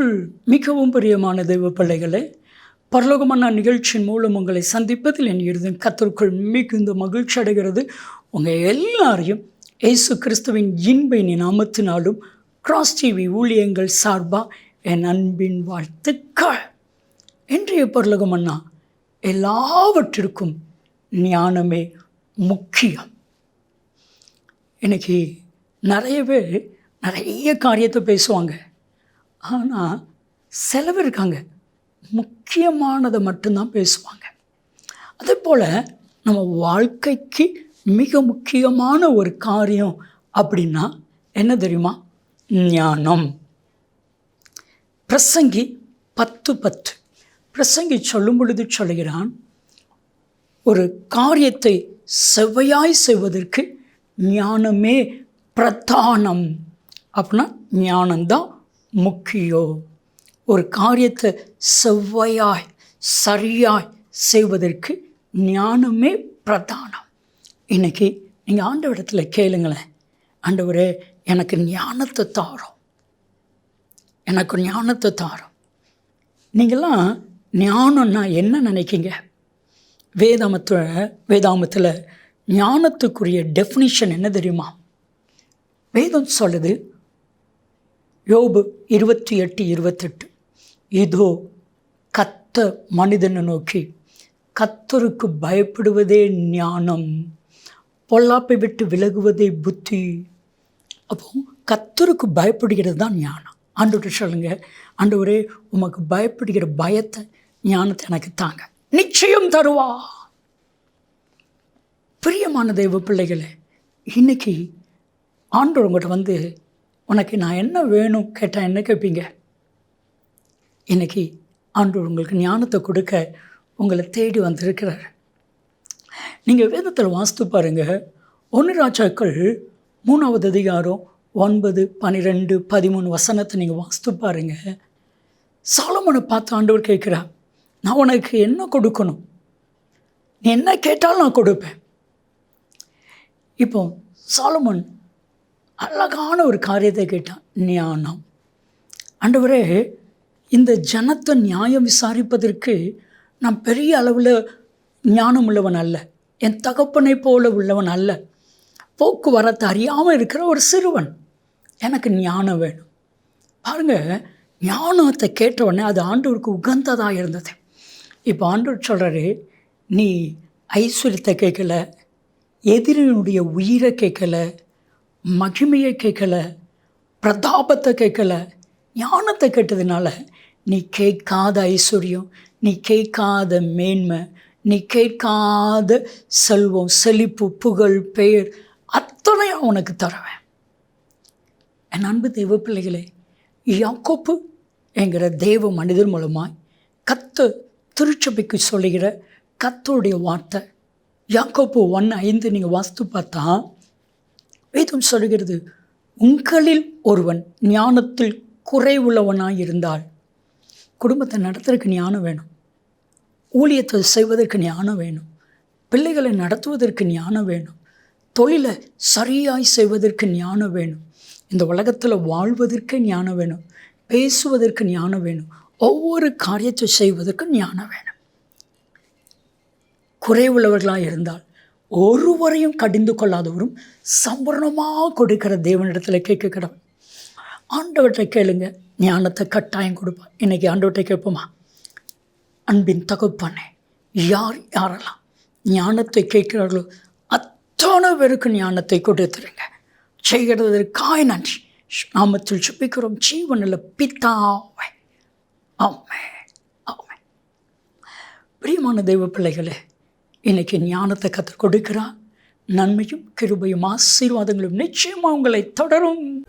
கர்த்தருக்குள் மிகவும் பிரியமான தெய்வ பிள்ளைகளே பரலோகமான நிகழ்ச்சியின் மூலம் உங்களை சந்திப்பதில் என் இருதும் கர்த்தருக்குள் மிகுந்த மகிழ்ச்சி அடைகிறது. உங்கள் எல்லாரையும் இயேசு கிறிஸ்துவின் இன்பின் நாமத்தினாலும் கிராஸ் டிவி ஊழியங்கள் சார்பாக என் அன்பின் வாழ்த்துக்கள். இன்றைய பரலோகமன்னா எல்லாவற்றிற்கும் ஞானமே முக்கியம். இன்னைக்கு நிறைய பேர் நிறைய காரியத்தை பேசுவாங்க. ஆனால் சில இருக்காங்க. முக்கியமானதை மட்டும்தான் பேசுவாங்க. அதே போல் நம்ம வாழ்க்கைக்கு மிக முக்கியமான ஒரு காரியம் அப்படின்னா என்ன தெரியுமா? ஞானம். பிரசங்கி பத்து பத்து. பிரசங்கி சொல்லும் பொழுது சொல்கிறான் ஒரு காரியத்தை செவ்வையாய் செய்வதற்கு ஞானமே பிரதானம். அப்படின்னா ஞானம்தான் முக்கியம் ஒரு காரியத்தை செவ்வையாய் சரியாய் செய்வதற்கு ஞானமே பிரதானம். இன்றைக்கி நீங்கள் ஆண்டவரிடத்தில் கேளுங்களேன். ஆண்டவரே எனக்கு ஞானத்தை தாரோம். எனக்கு ஞானத்தை தாரோம். நீங்களாம் ஞானம்னா என்ன நினைக்கிங்க? வேதாமத்தில் வேதாமத்தில் ஞானத்துக்குரிய டெஃபினிஷன் என்ன தெரியுமா? வேதம் சொல்லுது யோபு இருபத்தி எட்டு இருபத்தெட்டு. இதோ கத்த மனிதனை நோக்கி கத்தருக்கு பயப்படுவதே ஞானம் பொல்லாப்பை விட்டு விலகுவதே புத்தி. அப்போ கத்தருக்கு பயப்படுகிறது தான் ஞானம். ஆண்டவர்கிட்ட சொல்லுங்க ஆண்டவரே உமக்கு பயப்படுகிற பயத்தை ஞானத்தை எனக்கு தாங்க. நிச்சயம் தருவா பிரியமான தெய்வ பிள்ளைகளை இன்னைக்கு ஆண்டவர் உங்கள்கிட்ட வந்து உனக்கு நான் என்ன வேணும் கேட்டால் என்ன கேட்பீங்க இன்றைக்கி ஆண்டவர் உங்களுக்கு ஞானத்தை கொடுக்க உங்களை தேடி வந்திருக்கிறார். நீங்கள் வேதத்தில் வாஸ்து பாருங்கள் ஒன்று ராஜாக்கள் மூணாவது அதிகாரம் ஒன்பது பன்னிரெண்டு பதிமூணு வசனத்தை நீங்கள் வாஸ்து பாருங்கள் சாலமனை பார்த்து ஆண்டவர் கேட்குறா நான் உனக்கு என்ன கொடுக்கணும்? நீ என்ன கேட்டாலும் நான் கொடுப்பேன். இப்போ சாலமன் அழகான ஒரு காரியத்தை கேட்டான். ஞானம். ஆண்டவரே இந்த ஜனத்தை நியாயம் விசாரிப்பதற்கு நான் பெரிய அளவில் ஞானம் உள்ளவன் அல்ல. என் தகப்பனை போல உள்ளவன் அல்ல. போக்குவரத்து அறியாமல் இருக்கிற ஒரு சிறுவன். எனக்கு ஞானம் வேணும். பாருங்கள் ஞானத்தை கேட்டவுடனே அது ஆண்டவருக்கு உகந்ததாக இருந்தது. இப்போ ஆண்டவர் சொல்கிறாரு நீ ஐஸ்வர்யத்தை கேட்கல எதிரினுடைய உயிரை கேட்கல மகிமையை கேட்கல பிரதாபத்தை கேட்கல ஞானத்தை கேட்டதுனால நீ கேட்காத ஐஸ்வர்யம் நீ கேட்காத மேன்மை நீ கேட்காத செல்வம் செழிப்பு புகழ் பெயர் அத்தனையும் உனக்கு தருவேன். என் அன்பு தெய்வ பிள்ளைகளே யாக்கோப்பு என்கிற தெய்வ மனிதர் மூலமாய் கத்து திருச்சபைக்கு சொல்லுகிற கத்தோடைய வார்த்தை. யாக்கோப்பு ஒன்று ஐந்து நீங்கள் வாஸ்து பார்த்தா வேதம் சொல்கிறது உங்களில் ஒருவன் ஞானத்தில் குறைவுள்ளவனாக இருந்தால் குடும்பத்தை நடத்துறதுக்கு ஞானம் வேணும். ஊழியத்தை செய்வதற்கு ஞானம் வேணும். பிள்ளைகளை நடத்துவதற்கு ஞானம் வேணும். தொழிலை சரியாய் செய்வதற்கு ஞானம் வேணும். இந்த உலகத்தில் வாழ்வதற்கு ஞானம் வேணும். பேசுவதற்கு ஞானம் வேணும். ஒவ்வொரு காரியத்தை செய்வதற்கு ஞானம் வேணும். குறைவுள்ளவர்களாக இருந்தால் ஒருவரையும் கடிந்து கொள்ளாதவரும் சம்பூர்ணமாக கொடுக்கிற தேவனிடத்தில் கேட்க கடவுள் ஆண்டவற்றை கேளுங்க ஞானத்தை கட்டாயம் கொடுப்பான் இன்றைக்கி ஆண்டவற்றை கேட்போமா? அன்பின் தகுப்பானே யார் யாரெல்லாம் ஞானத்தை கேட்கிறார்களோ அத்தனை பேருக்கு ஞானத்தை கொடுத்துருங்க செய்கிறதற்காய் நன்றி. நாமத்தில் சுப்பிக்கிறோம் ஜீவனில் பித்தாவை ஆமே ஆமே பிரியமான தெய்வ பிள்ளைகளே இன்னைக்கு ஞானத்தை கற்றுக் கொடுக்கிறான். நன்மையும் கிருபையும் ஆசீர்வாதங்களும் நிச்சயமாக உங்களை தொடரும்.